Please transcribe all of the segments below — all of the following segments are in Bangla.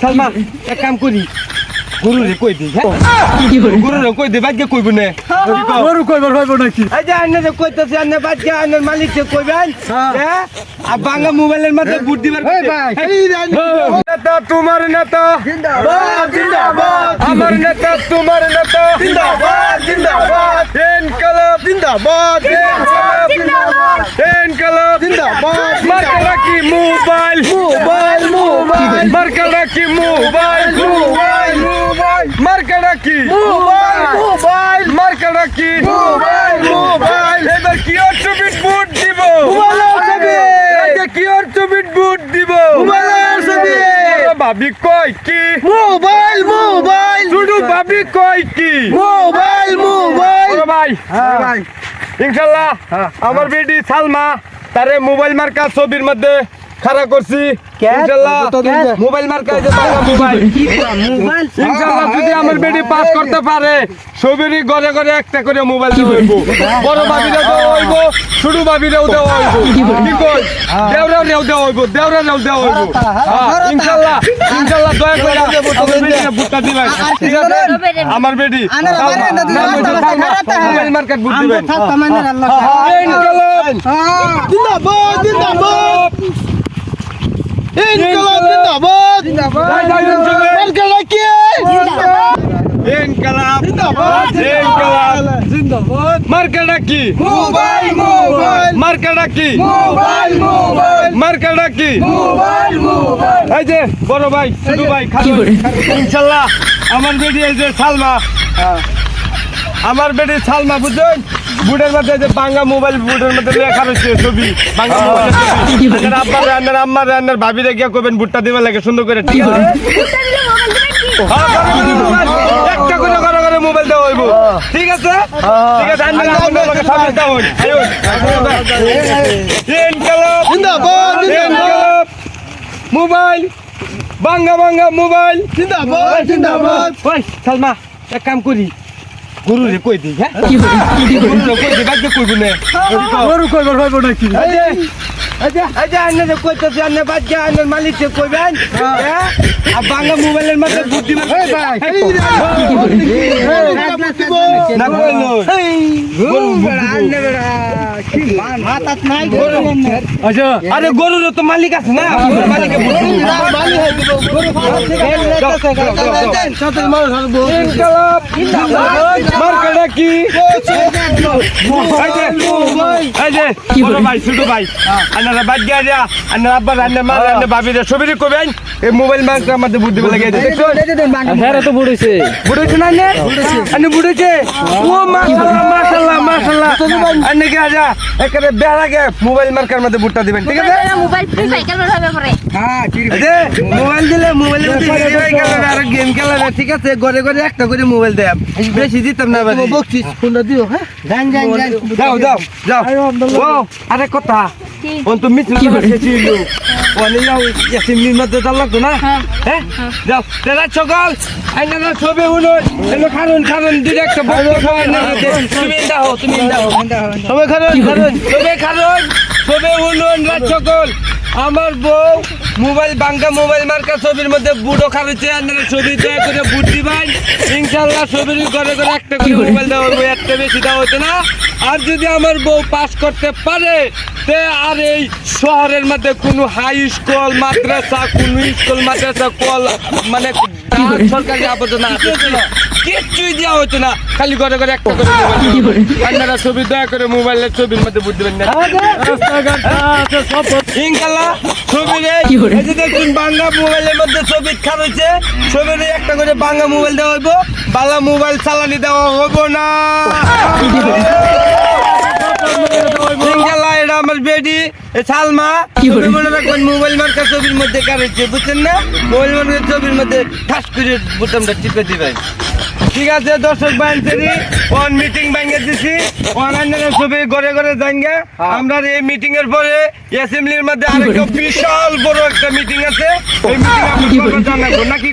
সালমান এক কাম করি। গরু রে কই হ্যাঁ? গরু রে কই দিই বাজ্ঞে কইব না। গরু কইবার ভাইব নাকি? এই যে আন্নে যে কইতেছে আন্নে বাজ্ঞে আন্নের মালিক কে কইবেন হ্যাঁ। আর বাংলা মোবাইলের মধ্যে বুট দিবার এই ভাই, নেতা তোমার নেতা। জিন্দাবাদ জিন্দাবাদ। আমার নেতা তোমার নেতা। জিন্দাবাদ জিন্দাবাদ। ইনকলাব জিন্দাবাদ জিন্দাবাদ। ইনকলাব জিন্দাবাদ মার্কা কি মোবাইল। কি মোবাইল মোবাইল মোবাইল মার্কা কি? মোবাইল মোবাইল মার্কা কি? মোবাইল মোবাইল এবার কি আর চবিট বুট দিব কি আর চবিট বুট দিব ভাবি কয় কি? মোবাইল মোবাইল শুধু ভাবি কয় কি? মোবাইল মোবাইল ভাই। ভাই। ইনশাল্লাহ আমার বেটি সালমা তারে মোবাইল মার্কা ছবির মধ্যে খাড়া করছি। মোবাইল মার্কা এই যে বাংলা মোবাইল। ইনশাল্লাহ যদি আমার বেটি পাস করতে পারে ছবিরই ঘরে ঘরে একটা করে মোবাইল হইব। বড় ভাবিরা দেওয়া হইব ছোট ভাবিরাও দেওয়া হইব। কি কই? দেওরা রেও দেওয়া হইব দেওরা রেও দেওয়া হইব। হ্যাঁ, ইনশাল্লাহ ইনশাল্লাহ দয়া করে আমার বেটিকে ভোটটা দিবেন ঠিক আছে? আমার বেটি মোবাইল মার্কেট ভোট দিবেন। ইনশাল্লাহ। জিন্দাবাদ জিন্দাবাদ। ইনকলাব জিন্দাবাদ। মার্কা কি? ইনকালাব। ইনকালাব। জিন্দাবাদ। মার্কাটা কি? Mobile mobile. মার্কাটা কি? Mobile mobile. মার্কাটা কি? Mobile mobile. এই যে বড় ভাই খালু আমার বেটি এই যে সালমা। আমার বেটি সালমা বুঝছেন? বুটের মধ্যে যে বাংলা মোবাইল বুটের মধ্যে লেখা রয়েছে ছবি। বাংলা মোবাইল ছবি। আব্বার রান্নার আম্মার রান্নার ভাবি রেখে কবেন বুটটা দিবে লাগে সুন্দর করে ঠিক আছে? হ্যাঁ, মোবাইল, একটা করে ঘরে ঘরে মোবাইল দেওয়া হইব। ঠিক আছে? ঠিক আছে আন্নার আম্মার লগে সামিল দেওয়া ইনকালাব। জিন্দাবাদ ইনকালাব। মোবাইল বাঙ্গা বাঙ্গা মোবাইল জিন্দাবাদ জিন্দাবাদ। ওই সালমা এক কাম করি। গরু রে কই দিই হ্যাঁ গরু রে কই দিই বাজ্ঞে কইব না গরু কই ভাইব নাকি না কি এই যে আন্নে যে আন্নের মালিক কইবেন হ্যাঁ আর মোবাইলের মধ্যে বুদ্ধি এই ভাই না কইলো মাথাত নাই আচ্ছা আরে গরুর তো মালিক আছে না? কি ভাই ছোট ভাই। আন্নারা বাদ গিয়া যা আন্নার আব্বা রান্না মা রান্না ভাবি রে কবেন এই মোবাইল আমাদের বুদ্ধি বলে হ্যাঁ তো বুড়েছে। বুড়েছে না বুড়েছে। ও মাশাআল্লাহ আন্নে গিয়া যা একেবারে বেড়াগে মোবাইল মার্কার মধ্যে বুটটা দিবেন ঠিক আছে? মোবাইল ফ্রি সাইকেল মোবাইল দিলে মোবাইলের মধ্যে গেম খেলা আর গেম খেলা ঠিক আছে? ঘরে ঘরে একটা করে মোবাইল দেয়। বেশি দিতাম না বাড়ি বকছিস দিও হ্যাঁ? জান জান জান যাও যাও যাও আরে কথা। কি? অন্ত ইয়াসিমির মধ্যে তার লাগতো না? হ্যাঁ। যাও তেরা সকাল আইনা না ছবি হলো এলো কারণ কারণ দুই একটা বড় খাওয়ার না তুমি দাও তুমি দাও সবে কারণ কারণ সবে কারণ সবে হলো রাত সকল আমার বউ মোবাইল বাঙ্গা মোবাইল মার্কা ছবির মধ্যে বুড়ো খারুছে আপনারা ছবি দয়া করে বুট দিবেন ইনশাল্লাহ ছবির ঘরে ঘরে একটা করে মোবাইল দেওয়া হবে একটা বেশি দেওয়া হতো না। আর যদি আমার বউ পাস করতে পারে তে আর এই শহরের মধ্যে কোনো হাই স্কুল মাদ্রাসা কোনো স্কুল মাদ্রাসা কল মানে সরকারি আবর্জনা আছে। কিচ্ছুই দেওয়া হতো না। খালি ঘরে ঘরে একটা করে আপনারা ছবি দয়া করে মোবাইলের ছবির মধ্যে বুঝবেন না। যে দেখুন বাংলা মোবাইলের মধ্যে ছবি খার হয়েছে ছবি একটা করে বাংলা মোবাইল দেওয়া হইব। বাংলা মোবাইল চালানি দেওয়া হব না ইনশাল্লাহ এটা আমার বেডি সালমা ছবি মনে রাখবেন মোবাইল ছবির মধ্যে বুঝছেন না? মোবাইল ছবির মধ্যে ঠাস করে বোতামটা টিপে দিবেন। ঠিক আছে দর্শক বাহিনী অন মিটিং ভেঙে দিছি। অনলাইনের ছবি ঘরে ঘরে যাইঙ্গে আমরা এই মিটিং এর পরে অ্যাসেম্বলির মধ্যে আরেকটা বিশাল বড় একটা মিটিং আছে। এই মিটিং আমরা জানাব নাকি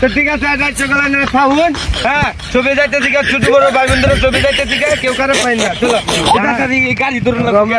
তো ঠিক আছে আজ সকালে হ্যাঁ ছবি যাইতে ঠিক ছোট বড় ভাই বোনদের ছবি যাইতে কেউ কারও পাই না। চলো এটা গাড়ি ধরুন। আমরা